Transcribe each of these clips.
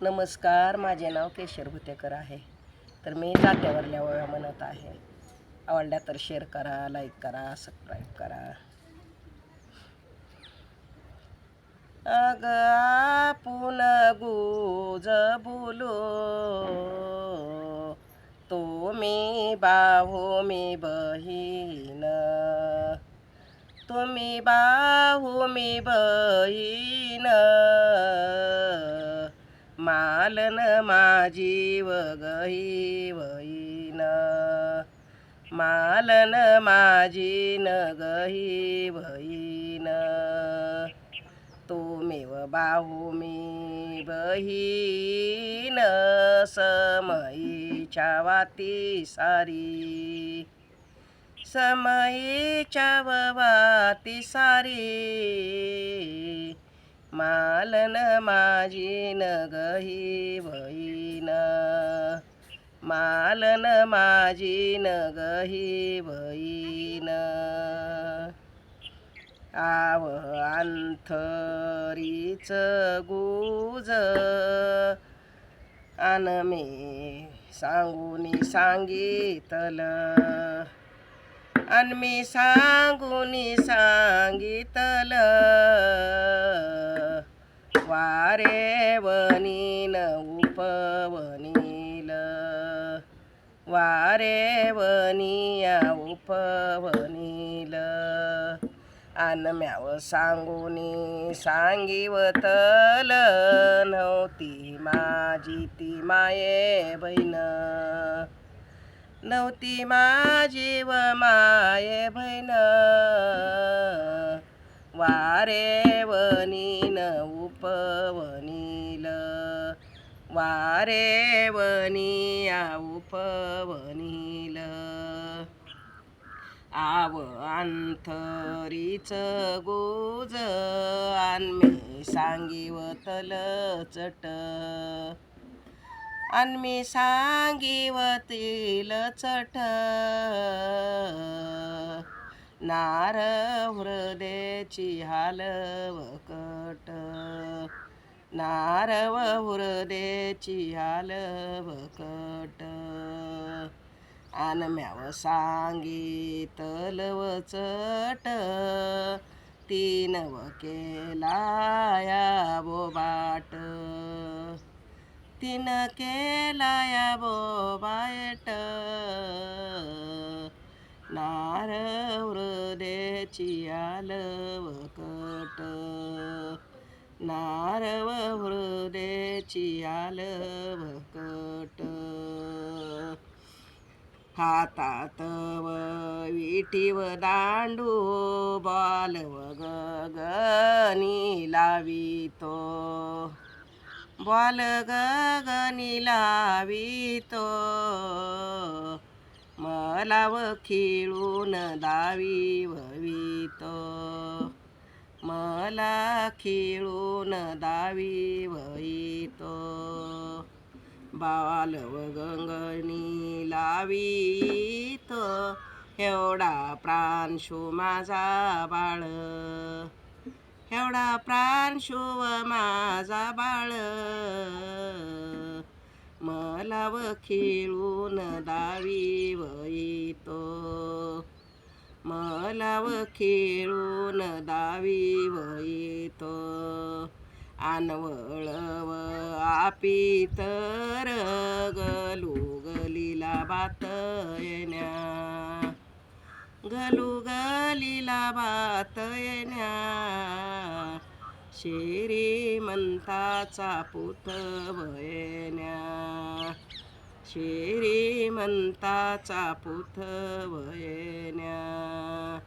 नमस्कार माझे नाव केशर भुतेकर आहे. तर मी जात्यावरल्या वया म्हणत आहे. आवडल्या तर शेअर करा लाईक करा सबस्क्राईब करा. अग आपण गुज बोलो. तो मी बाहो मी बहीण. तुम्ही बाहू मी बहीण. मालन माझी वगही न मालन माझी न गही वहीन तुम्ही बाहू मी बहीण समयीच्या वाती सारी. समयीच्या वाती सारी. मालन माझी गही बहीण मालन माझी गही बहीण आव अंथरीच गुज. आन मी सांगूनी सांगितलं. अन मी सांगूनी सांगितलं. वारे वनीन उपवनील. वारे वनिया उपवनील. आनम्याव सांगुनी सांगूनी सांगिवतल नव्हती माझी ती माये बहीण. नव्हती माझी व माये बहीण. वारे वनीन उपवनील वारे वनिया उपवनील आव अंथरीच गोज आन सांगिवतल चट. अन सांगिवतील चट. नार हृदयाची हालवकट नारव हृदयाची हालवकट कट. म्याव सांगितलव चट. तीनव केलाया बोबाट तीन केलाया बोबायट नार हृदयाची आलवकट. नारव हृदेची आलवकट. हातात व विटीव दांडू बालव गगनी लावितो. बाल गगनी लावितो. मला व खिळून दावी ववितो मला खिळून दावी वहितो बालव गंगणी लावीत. एवढा प्राणशू माझा बाळ. एवढा प्राणशुव माझा बाळ. मला व खिळून दावी वहितो मला व खिळून दावी वहितो आनवळव आपी तर गलू गलीला बात येण्या. गलू गलीला बात येण्या. श्रीमंताचा पुत वयन्या. श्रीमंताचा पुत वयन्या.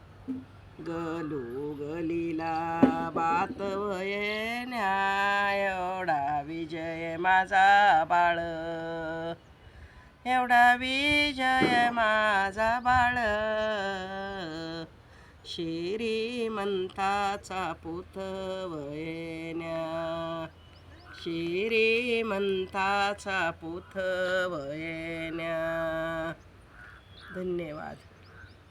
गलू गलीला बात वयन्या. एवढा विजय माझा बाळ. एवढा विजय माझा बाळ. श्रीमंताचा पुत श्रीमंताचा पुत धन्यवाद.